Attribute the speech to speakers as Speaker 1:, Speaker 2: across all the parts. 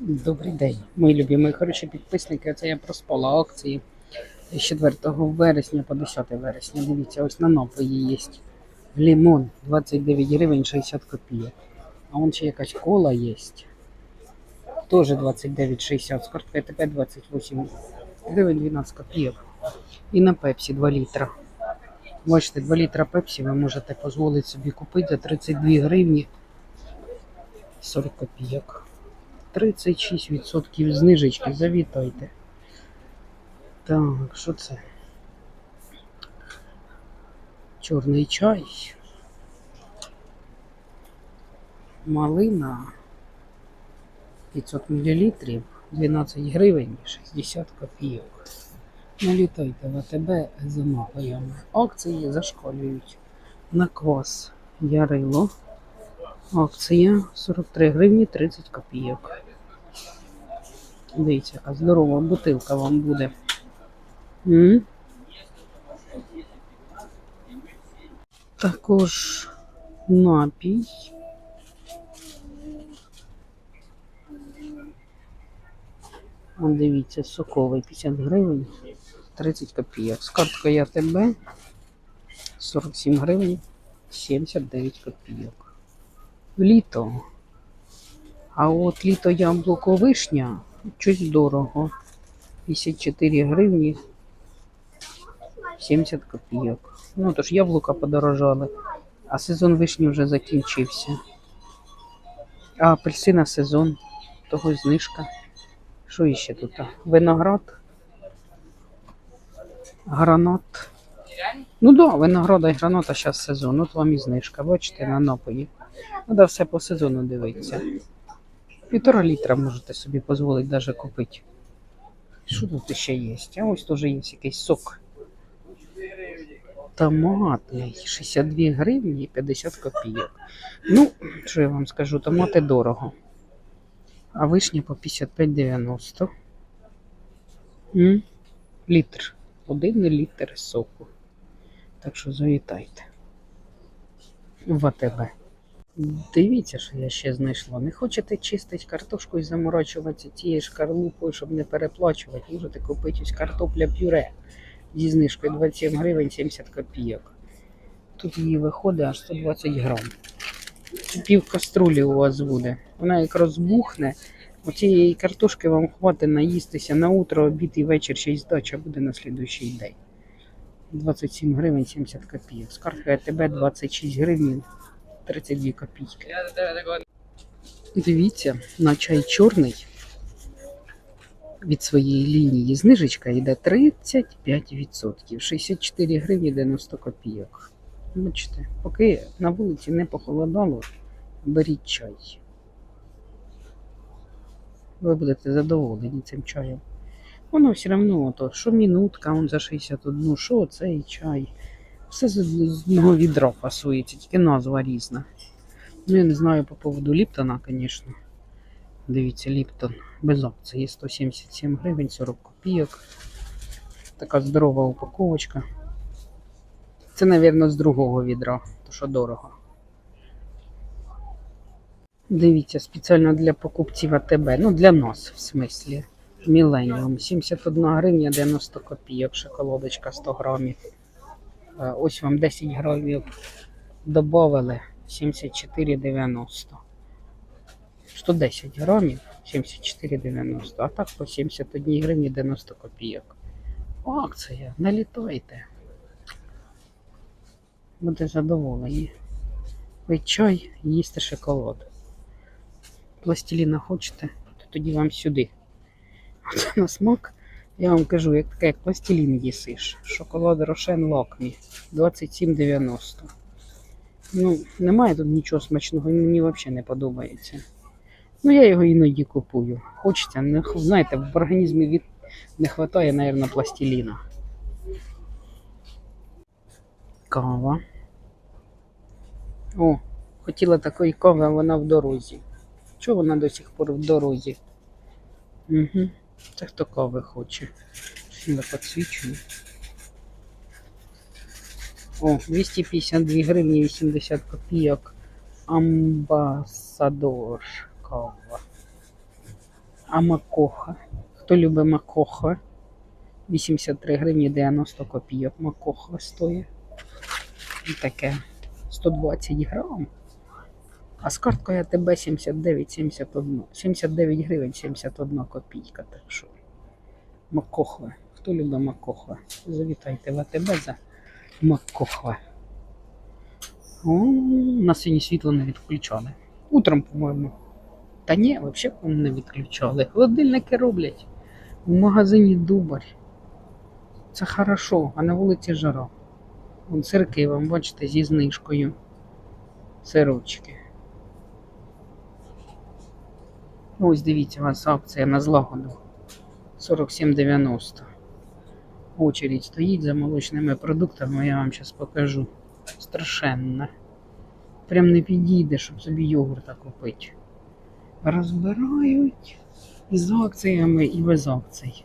Speaker 1: Добрий день, мої любі, хороші підписники. Це я проспала акції з 4 вересня по 10 вересня. Дивіться, ось на напої є. Лимон 29 гривень 60 копійок. А вон ще якась кола є. Теж 29,60. З карткою ТП 28 гривень 12 копійок. І на пепсі 2 літра. Бачите, 2 літра пепсі ви можете дозволити собі купити за 32 гривні 40 копійок. 36% знижечки, завітайте. Так, що це? Чорний чай. Малина 500 мл, 12 гривень, 60 копійок. Налітайте в АТБ за напоями. Акції зашкалюють. На квас Ярило. Акція 43 гривні 30 копійок. Дивіться, яка здорова бутилка вам буде. М? Також напій. Вон дивіться, соковий 50 гривень 30 копійок. З карткою АТБ 47 гривень 79 копійок. Літо. А от літо яблуко вишня щось дорого. 54 гривні 70 копійок. Ну, то ж яблука подорожали, а сезон вишні вже закінчився. А апельсина сезон, того знижка. Що іще тут? Виноград, гранат. Ну да, винограда і граната зараз сезон. От вам і знижка, бачите, на напої. Треба все по сезону дивитися. Півтора літра можете собі дозволити навіть купити. Що тут ще є? А ось теж є якийсь сок. Томатний 62 гривні і 50 копійок. Ну, що я вам скажу, томати дорого. А вишня по 55,90. Літр. Один літр соку. Так що завітайте. В АТБ. Дивіться, що я ще знайшла. Не хочете чистити картошку і заморачуватися тією шкарлупою, щоб не переплачувати, можете купити ось картопля пюре зі знижкою 27 гривень 70 копійок. Тут її виходить аж 120 грам. Пів каструлі у вас буде. Вона як розбухне. Оцієї картошки вам хватить наїстися на утро, обід і вечір, ще й здача буде на слідуючий день. 27 гривень 70 копійок. З карткою АТБ 26 гривень 32 копійки. Дивіться, на чай чорний від своєї лінії знижечка йде 35%. 64 гривні 90 копійок. Бачите, поки на вулиці не похолодало, беріть чай. Ви будете задоволені цим чаєм. Воно все одно, то, що минутка, он за 61, що цей чай. Все з одного відра фасується, тільки назва різна. Ну, я не знаю по поводу Ліптона, звісно. Дивіться, Ліптон без акції 177 гривень 40 копійок. Така здорова упаковочка. Це, мабуть, з другого відра, то що дорого. Дивіться, спеціально для покупців АТБ. Ну, для нас, в смислі. Міленіум. 71 гривня 90 копійок, шоколадочка 100 грамів. Е, Ось вам 10 грамів додали 74,90. 110 грамів 74,90. А так по 71 гривні 90 копійок. Акція, налітайте. Буде задоволені. Ви чай, їсти шоколад. Пластиліна хочете, то тоді вам сюди. Оце на смак. Я вам кажу, як таке, як пластилін їсиш. Шоколад Рошен Лакмі 27,90. Ну, немає тут нічого смачного, мені взагалі не подобається. Ну, я його іноді купую. Хочеться, не, знаєте, в організмі від... не вистачає, мабуть, пластиліна. Кава. О, хотіла такої кави, а вона в дорозі. Чого вона до сих пор в дорозі? Угу. Це хто кави хоче. Щось не підсвічує. О, 252 гривні 80 копійок. Амбасадор кава. А макоха. Хто любить макоха? 83 гривні 90 копійок. Макоха стоїть. І таке 120 грам. А з карткою АТБ 79, 71. 79 гривень 71 копійка. Так що макохва. Хто любить макохва? Завітайте в АТБ за макохва. О, на сьогодні світло не відключали. Утром, по-моєму. Та ні, взагалі не відключали. Холодильники роблять. В магазині Дубарь. Це хорошо, а на вулиці жара. Вон сирки, вам бачите, зі знижкою. Сирочки. Ось дивіться, у вас акція на злагоду. 47,90. Очередь стоїть за молочними продуктами, я вам зараз покажу. Страшенно. Прям не підійде, щоб собі йогурта купити. Розбирають і з акціями, і без акцій.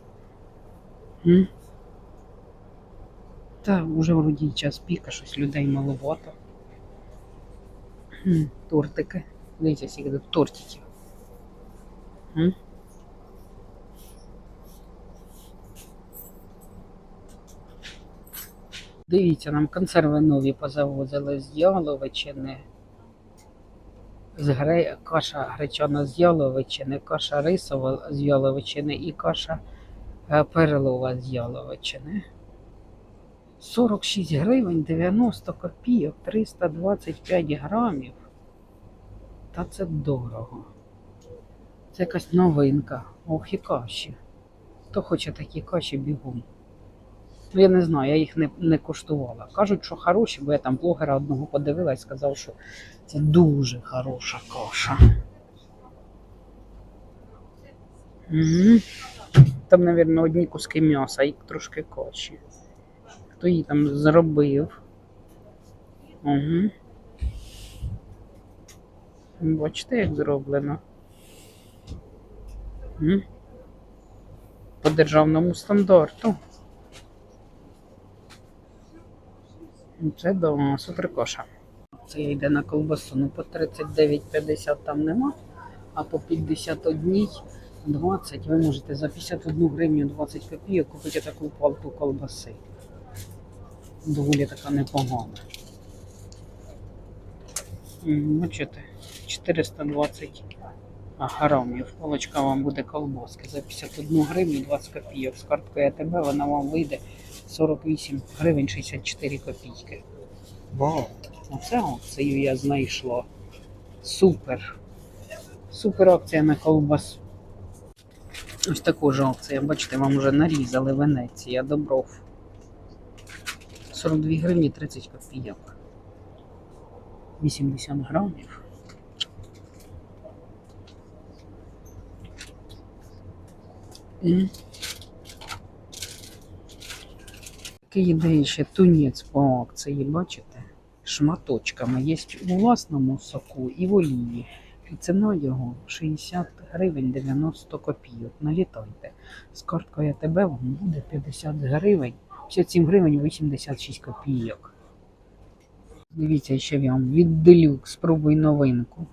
Speaker 1: М? Та вже вроді час піка, щось людей маловато. Тортики. Дивіться, скільки тортиків. Дивіться, нам консерви нові позавозили з Яловичини. З гре... Каша гречана з Яловичини, каша рисова з Яловичини і каша е, перлова з Яловичини. 46 гривень 90 копійок, 325 грамів. Та це дорого. Це якась новинка. Ох і каші. Хто хоче такі каші бігом. Ну, я не знаю, я їх не, не коштувала. Кажуть, що хороші, бо я там блогера одного подивила і сказав, що це дуже хороша каша. Угу. Там, мабуть, одні куски м'яса і трошки каші. Хто її там зробив? Угу. Бачите, як зроблено. По державному стандарту. Ну, Це до суперкоша. Це йде на колбасу. Ну по 39,50 там нема, а по 51 20 ви можете за 51 гривню 20 копійок купити таку палку колбаси. Доволі така непогана. Бачите, 420 грамів. Палочка вам буде колбаски за 51 гривню 20 копійок. З карткою АТБ вона вам вийде 48 гривень 64 копійки. Вау! Оце акцію я знайшла. Супер. Супер акція на колбасу. Ось таку ж акцію, бачите, вам вже нарізали Венеція, Добров. 42 гривні 30 копійок. 80 грамів. Такий йде ще тунець по акції, бачите? Шматочками. Є у власному соку і в олії. І ціна його 60 гривень 90 копійок. Налітайте. З карткою АТБ вам буде 50 гривень, 57 гривень 86 копійок. Дивіться, ще я вам від Делюкс. Спробуй новинку.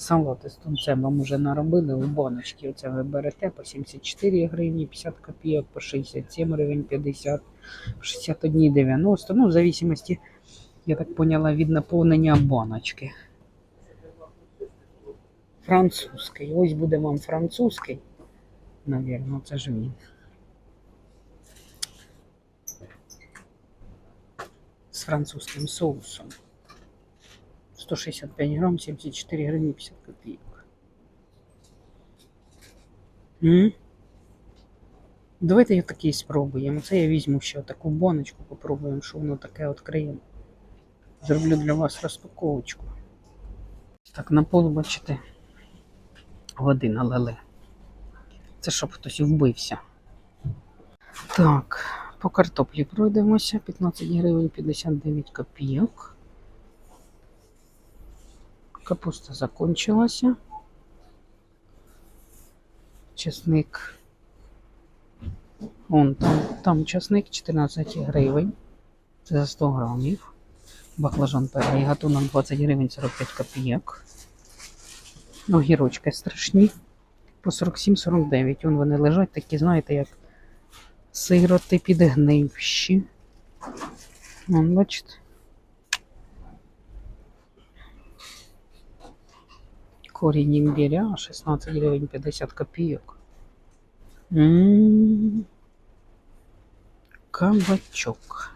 Speaker 1: Салати з тунцем вам уже наробили у баночки. Оце ви берете по 74 гривні 50 копійок, по 67 гривень 50, по 61,90. Ну, в зависимості, я так поняла, від наповнення баночки. Французький. Ось буде вам французький. Навірно, це ж він. З французьким соусом. 165 грам, 74 гривні 50 копійок. М? Давайте я такий спробуємо. Це я візьму ще таку баночку, попробуємо, що воно таке відкриємо. Зроблю для вас розпаковочку. Так, на пол, бачите, води налили. Це щоб хтось вбився. Так, по картоплі пройдемося. 15 гривень 59 копійок. Капуста закончилася. Чесник. Вон там, там чесник 14 гривень. Це за 100 грамів. Баклажан перший гатунок 20 гривень 45 копійок. Огірочки страшні. По 47-49. Вон вони лежать такі, знаєте, як сироти підгнивші. Вон, бачите. Корінь імбіря 16 гривень 50 копійок. М, Кабачок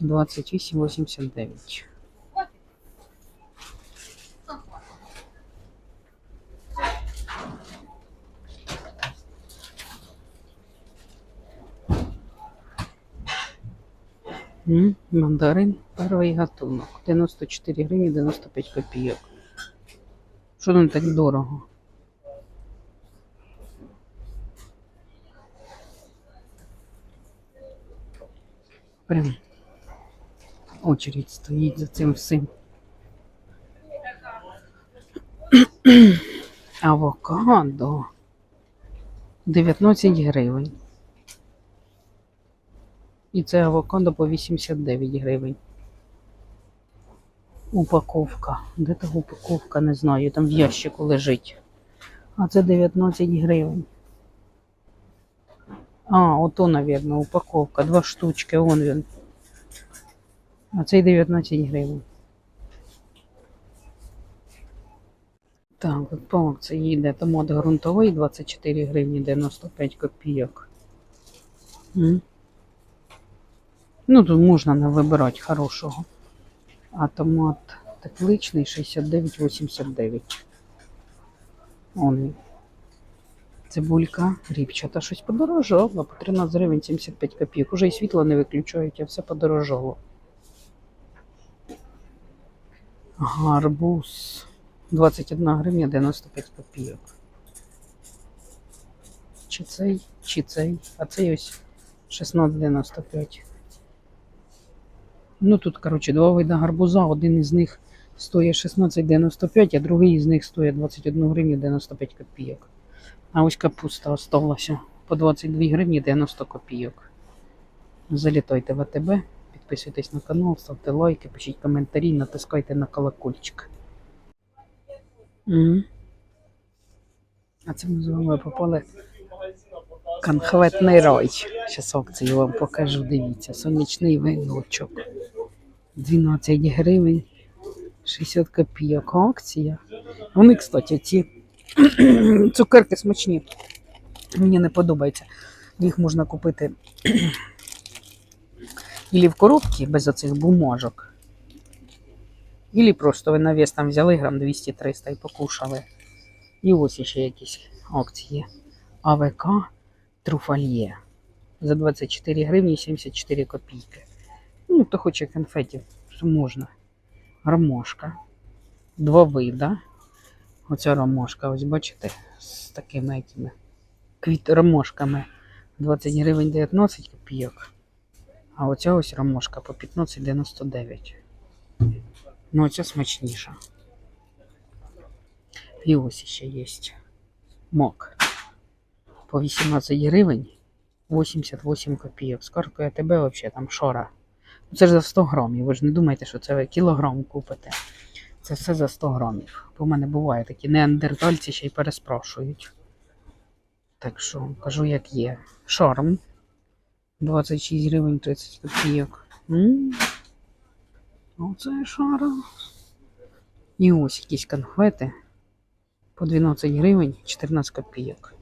Speaker 1: 28,89. М, Мандарин перший гатунок. 94 гривні 95 копійок. Що там так дорого? Прям очередь стоїть за цим всім. Авокадо 19 гривень. І це авокадо по 89 гривень. Упаковка. Де та упаковка? Не знаю. Там в ящику лежить. А це 19 гривень. А, ото, навірно, упаковка. Два штучки, он він. А цей 19 гривень. Так, от по акції йде томат ґрунтовий 24 гривні 95 копійок. Ну, тут можна не вибирати хорошого. А томат тепличний 69,89. Он. Цибулька ріпчата щось подорожало. По 13 гривень 75 копійок. Уже і світло не виключають, а все подорожало. Гарбуз 21 гривня 95 копійок. Чи цей, чи цей, а цей ось 16,95. Ну тут, коротше, два види гарбуза. Один із них стоїть 16,95, а другий із них стоїть 21 гривню 95 копійок. А ось капуста осталася по 22 гривні 90 копійок. Залітайте в АТБ, підписуйтесь на канал, ставте лайки, пишіть коментарі, натискайте на колокольчик. Мгм. А це ми з вами попали конхветний рай. Зараз акцію вам покажу, дивіться. Сонячний виночок. 12 гривень 60 копійок. Акція. Вони, кстати, ці цукерки смачні. Мені не подобається. Їх можна купити ілі в коробці без оцих бумажок. Ілі просто ви на вес там взяли грам 200-300 і покушали. І ось ще якісь акції. АВК Труфальє. За 24 гривні 74 копійки. Ну, хто хоче конфетів, можна. Ромашка. Два вида. Оця ромашка, ось бачите, з такими якими квіт ромашками 20 гривень 19 копійок. А оця ось ромашка по 15,99. Ну, оця смачніша. І ось ще є мок. По 18 гривень 88 копійок. З карткою АТБ взагалі там шора. Ну, Це ж за 100 грамів. Ви ж не думайте, що це ви кілограм купите. Це все за 100 грамів. Бо в мене буває такі неандертальці ще й переспрашують. Так що кажу, як є. Шарм 26 гривень 30 копійок. Оце шара. І ось якісь конфети по 12 гривень 14 копійок.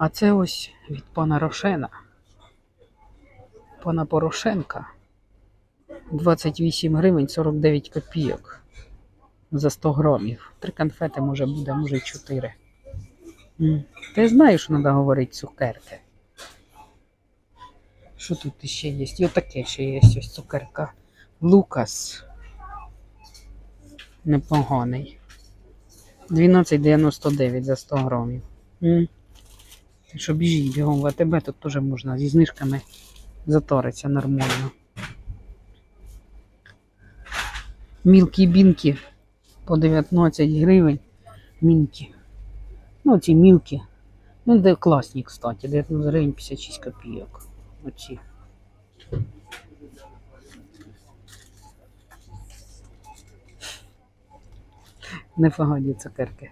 Speaker 1: А це ось від пана Рошена. Пана Порошенка. 28 гривень 49 копійок за 100 грамів. Три конфети може буде, може й 4. Ти знаєш, що треба говорити цукерки. Що тут ще є? І отаке ще є ось цукерка. Лукас. Непоганий. 12,99 за 100 грамів. Так біжіть бігом в АТБ, тут теж можна зі знижками заториться нормально. Мілкі бінки по 19 гривень. Мінки. Ну, ці мілкі. Ну, де класні, кстати. 19 гривень 56 копійок. Оці. Непогані цукерки.